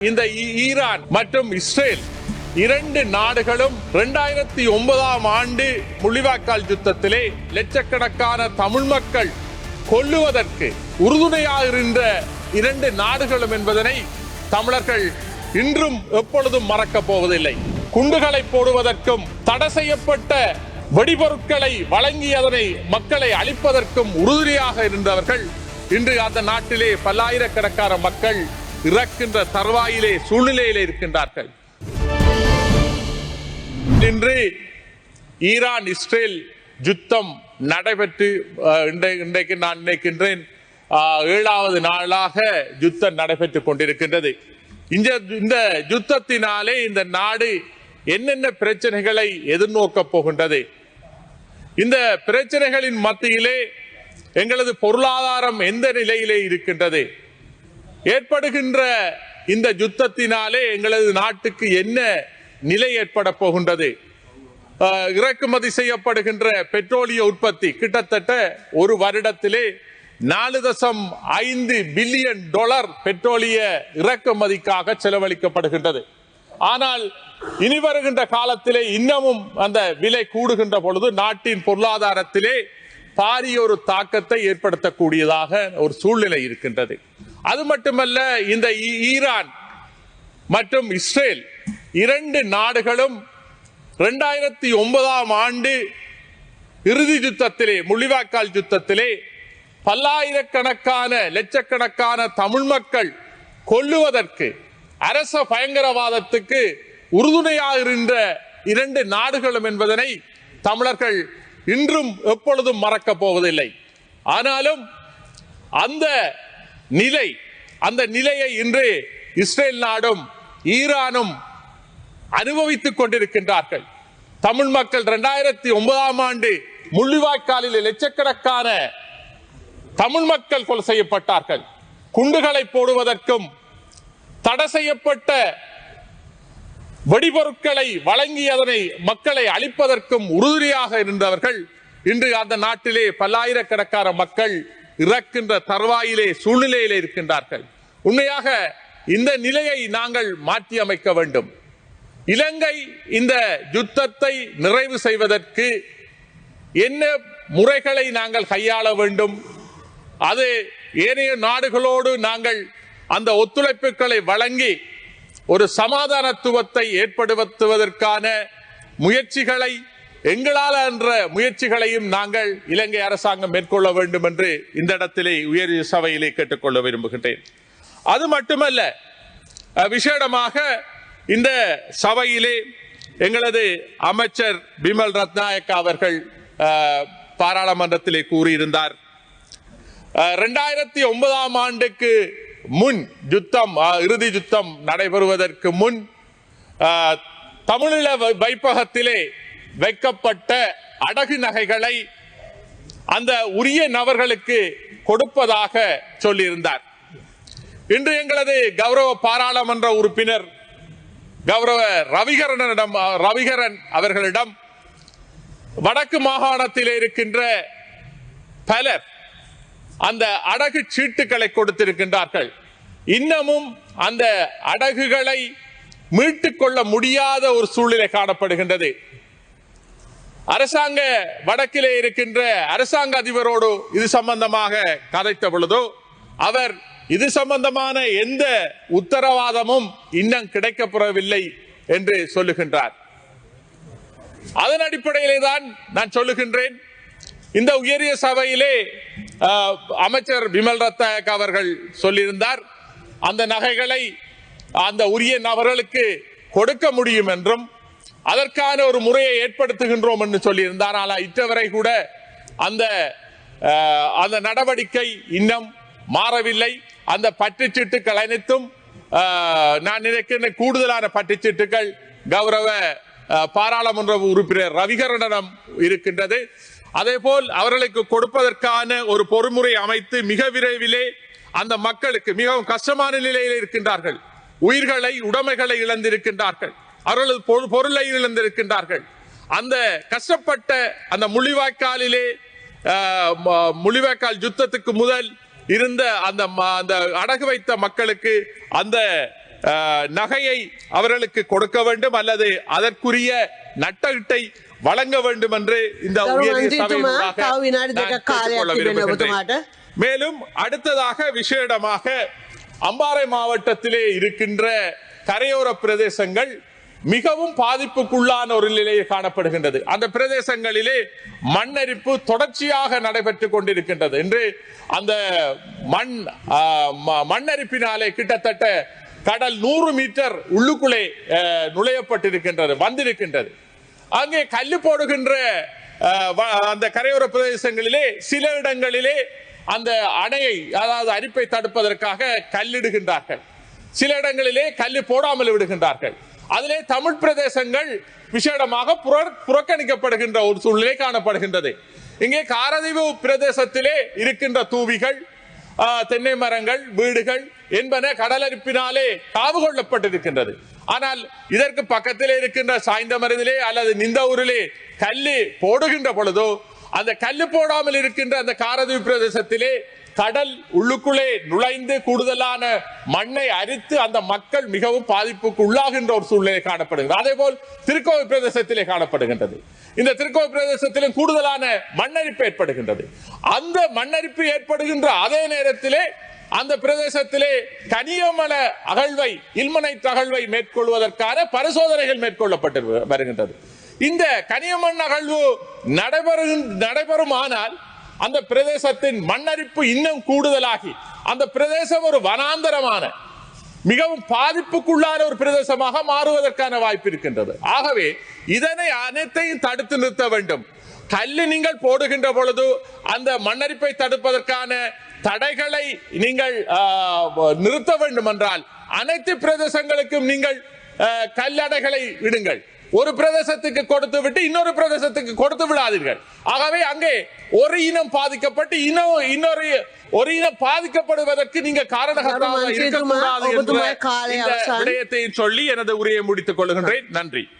இந்த ஈ- ஈரான் மற்றும் இஸ்ரேல் இரண்டு நாடுகளும் இரண்டாயிரத்தி ஒன்பதாம் ஆண்டு முள்ளிவாய்க்கால் யுத்தத்திலே லட்சக்கணக்கான தமிழ் மக்கள் கொல்லுவதற்கு உறுதுணையாக இருந்த இரண்டு நாடுகளும் என்பதனை தமிழர்கள் இன்றும் எப்பொழுதும் மறக்கப் போவதில்லை. குண்டுகளை போடுவதற்கும் தடை செய்யப்பட்ட வெடிபொருட்களை வழங்கி அதனை மக்களை அழிப்பதற்கும் உறுதுணையாக இருந்தவர்கள் இன்று அந்த நாட்டிலே பல்லாயிரக்கணக்கான மக்கள் இறக்கின்ற தருவாயிலே சூழ்நிலையிலே இருக்கின்றார்கள். இன்று ஈரான் இஸ்ரேல் யுத்தம் நடைபெற்று இன்றை- இன்றைக்கு நான் நினைக்கின்றேன் ஏழாவது நாளாக யுத்தம் நடைபெற்றுக் கொண்டிருக்கின்றது. இந்த இந்த யுத்தத்தினாலே இந்த நாடு என்னென்ன பிரச்சனைகளை எதிர்நோக்கப் போகின்றது? இந்த பிரச்சனைகளின் மத்தியிலே எங்களது பொருளாதாரம் எந்த நிலையிலே இருக்கின்றது? ஏற்படுகின்ற இந்த யுத்தத்தினாலே எங்களது நாட்டுக்கு என்ன நிலை ஏற்பட போகின்றது? இறக்குமதி செய்யப்படுகின்ற பெட்ரோலிய உற்பத்தி கிட்டத்தட்ட ஒரு வருடத்திலே நாலு தசம் ஐந்து பில்லியன் டாலர் பெட்ரோலிய இறக்குமதிக்காக செலவழிக்கப்படுகின்றது. ஆனால் இனி வருகின்ற காலத்திலே இன்னமும் அந்த விலை கூடுகின்ற பொழுது நாட்டின் பொருளாதாரத்திலே பாரிய ஒரு தாக்கத்தை ஏற்படுத்தக்கூடியதாக ஒரு சூழ்நிலை இருக்கின்றது. அது மட்டுமல்ல இந்த ஈ- ஈரான் மற்றும் இஸ்ரேல் இரண்டு நாடுகளும் இரண்டாயிரத்தி ஒன்பதாம் ஆண்டு இறுதி யுத்தத்திலே முள்ளிவாய்க்கால் யுத்தத்திலே பல்லாயிரக்கணக்கான லட்சக்கணக்கான தமிழ் மக்கள் கொல்லுவதற்கு அரச பயங்கரவாதத்துக்கு உறுதுணையாக இருந்த இரண்டு நாடுகளும் என்பதனை தமிழர்கள் இன்றும் எப்பொழுதும் மறக்கப் போவதில்லை. ஆனாலும் அந்த நிலை. அந்த நிலையை இன்று இஸ்ரேல் நாடும் ஈரானும் அனுபவித்துக் கொண்டிருக்கின்றார்கள். தமிழ் மக்கள் இரண்டாயிரத்தி ஒன்பதாம் ஆண்டு முள்ளிவாய்க்காலில் லட்சக்கணக்கான தமிழ் மக்கள் கொலை செய்யப்பட்டார்கள். குண்டுகளை போடுவதற்கும் தடை செய்யப்பட்ட வெடிபொருட்களை வழங்கி அதனை மக்களை அழிப்பதற்கும் உறுதுணையாக இருந்தவர்கள் இன்று அந்த நாட்டிலே பல்லாயிரக்கணக்கான மக்கள் இறக்கின்ற தருவாயிலே சூழ்நிலையிலே இருக்கின்றார்கள். உண்மையாக இந்த நிலையை நாங்கள் மாற்றி அமைக்க வேண்டும். இலங்கை இந்த யுத்தத்தை நிறைவு செய்வதற்கு என்ன முறைகளை நாங்கள் கையாள வேண்டும்? அது ஏனைய நாடுகளோடு நாங்கள் அந்த ஒத்துழைப்புகளை வழங்கி ஒரு சமாதானத்துவத்தை ஏற்படுத்துவதற்கான முயற்சிகளை எங்களால் என்ற முயற்சிகளையும் நாங்கள் இலங்கை அரசாங்கம் மேற்கொள்ள வேண்டும் என்று இந்த இடத்திலே உயர் சபையிலே கேட்டுக்கொள்ள விரும்புகின்றேன். அது மட்டுமல்ல விசேடமாக இந்த சபையிலே எங்களது அமைச்சர் பிமல் ரத்நாயக்கா அவர்கள் பாராளுமன்றத்திலே கூறியிருந்தார். ரெண்டாயிரத்தி ஒன்பதாம் ஆண்டுக்கு முன் யுத்தம் இறுதி யுத்தம் நடைபெறுவதற்கு முன் தமிழீழ வை- வைப்பகத்திலே வைக்கப்பட்ட அடகு நகைகளை அந்த உரிய நபர்களுக்கு கொடுப்பதாக சொல்லியிருந்தார். இன்று எங்களது கௌரவ பாராளுமன்ற உறுப்பினர் கௌரவ ரவிகரனிடம் ரவிகரன் அவர்களிடம் வடக்கு மாகாணத்தில் இருக்கின்ற பலர் அந்த அடகு சீட்டுகளை கொடுத்திருக்கின்றார்கள். இன்னமும் அந்த அடகுகளை மீட்டுக் கொள்ள முடியாத ஒரு சூழ்நிலை காணப்படுகின்றது. அரசாங்க வடக்கிலே இருக்கின்ற அரசாங்க அதிபரோடு இது சம்பந்தமாக கதைத்த பொழுதோ அவர் இது சம்பந்தமான எந்த உத்தரவாதமும் இன்னும் கிடைக்கப்பெறவில்லை என்று சொல்லுகின்றார். அதன் அடிப்படையிலே தான் நான் சொல்லுகின்றேன். இந்த உயரிய சபையிலே அமைச்சர் விமல் ரத்தாயக் அவர்கள் சொல்லியிருந்தார் அந்த நகைகளை அந்த உரிய நபர்களுக்கு கொடுக்க முடியும் என்றும் அதற்கான ஒரு முறையை ஏற்படுத்துகின்றோம் என்று சொல்லியிருந்தார். ஆனால் இற்றவரை கூட அந்த அந்த நடவடிக்கை இன்னும் மாறவில்லை. அந்த பற்றுச்சீட்டுகள் அனைத்தும் நான் நினைக்கின்ற கூடுதலான பற்றுச்சீட்டுகள் கௌரவ பாராளுமன்ற உறுப்பினர் ரவிகரனிடம் இருக்கின்றது. அதே போல் அவர்களுக்கு கொடுப்பதற்கான ஒரு பொறுமுறை அமைத்து மிக விரைவிலே அந்த மக்களுக்கு மிகவும் கஷ்டமான நிலையில் இருக்கின்றார்கள். உயிர்களை உடைமைகளை இழந்திருக்கின்றார்கள். அவர்களது பொருளை இழந்திருக்கின்றார்கள். அந்த கஷ்டப்பட்ட அந்த முள்ளிவாய்க்காலிலே முள்ளிவாய்க்கால் யுத்தத்துக்கு முதல் இருந்த அந்த அந்த அடகு வைத்த மக்களுக்கு அந்த நகையை அவர்களுக்கு கொடுக்க வேண்டும் அல்லது அதற்குரிய நட்டகிட்டை வழங்க வேண்டும் என்று இந்த மேலும் அடுத்ததாக விசேடமாக அம்பாறை மாவட்டத்திலே இருக்கின்ற கரையோர பிரதேசங்கள் மிகவும் பாதிப்புக்குள்ளான ஒரு நிலையை காணப்படுகின்றது. அந்த பிரதேசங்களிலே மண்ணரிப்பு தொடர்ச்சியாக நடைபெற்றுக் கொண்டிருக்கின்றது என்று அந்த மண் ம- மண்ணரிப்பினாலே கிட்டத்தட்ட கடல் நூறு மீட்டர் உள்ளுக்குள்ளே நுழையப்பட்டிருக்கின்றது வந்திருக்கின்றது. அங்கே கல்லு போடுகின்ற வ- அந்த கரையோர பிரதேசங்களிலே சில இடங்களிலே அந்த அணையை அதாவது அரிப்பை தடுப்பதற்காக கல்லிடுகின்றார்கள். சில இடங்களிலே கல்லு போடாமல் விடுகின்றார்கள். அதிலே தமிழ் பிரதேசங்கள் விசேடமாக புற- புறக்கணிக்கப்படுகின்ற ஒரு சூழ்நிலை காணப்படுகின்றது. இங்கே காரதீவு பிரதேசத்திலே இருக்கின்ற தூவிகள் தென்னை மரங்கள் வீடுகள் என்பன கடலரிப்பினாலே காவு கொள்ளப்பட்டிருக்கின்றது. ஆனால் இதற்கு பக்கத்திலே இருக்கின்ற சாய்ந்த மருதிலே அல்லது நிந்த ஊரிலே கல்லு போடுகின்ற பொழுதோ அந்த கல்லு போடாமல் இருக்கின்ற அந்த காரதீவு பிரதேசத்திலே கடல் உள்ளுக்குள்ளே நுழைந்து கூடுதலான மண்ணை அரித்து அந்த மக்கள் மிகவும் பாதிப்புக்கு உள்ளாகின்ற ஒரு சூழ்நிலை காணப்படுகிறது. அதே போல் திருக்கோவில் பிரதேசத்திலே காணப்படுகின்றது. இந்த திருக்கோவில் பிரதேசத்திலும் கூடுதலான மண்ணரிப்பு ஏற்படுகின்றது. அந்த மண்ணரிப்பு ஏற்படுகின்ற அதே நேரத்திலே அந்த பிரதேசத்திலே கனியமல அகழ்வை இல்மனை தகழ்வை மேற்கொள்வதற்கான பரிசோதனைகள் மேற்கொள்ளப்பட்டு வருகின்றது. இந்த கனியமண் அகழ்வு நடைபெறும் நடைபெறுமானால் அந்த பிரதேசத்தின் மண்ணரிப்பு இன்னும் கூடுதலாகி அந்த பிரதேசம் ஒரு வனாந்தரமான மிகவும் பாதிப்புக்குள்ளான ஒரு பிரதேசமாக மாறுவதற்கான வாய்ப்பு இருக்கின்றது. ஆகவே இதனை அனைத்தையும் தடுத்து நிறுத்த வேண்டும். கல்லு நீங்கள் போடுகின்ற பொழுது அந்த மண்ணரிப்பை தடுப்பதற்கான தடைகளை நீங்கள் நிறுத்த வேண்டும் என்றால் அனைத்து பிரதேசங்களுக்கும் நீங்கள் கல்லடைகளை விடுங்கள் ஒரு பிரதேசத்துக்கு கொடுத்து விட்டு இன்னொரு பிரதேசத்துக்கு கொடுத்து விடாதீர்கள். ஆகவே அங்கே ஒரு இனம் பாதிக்கப்பட்டு இன்னும் இன்னொரு ஒரு இனம் பாதிக்கப்படுவதற்கு நீங்க காரணகர்த்தாவாக மந்திரி இருக்கக்கூடாது என்ற. விடயத்தை சொல்லி எனது உரையை முடித்துக் கொள்கின்றேன் நன்றி.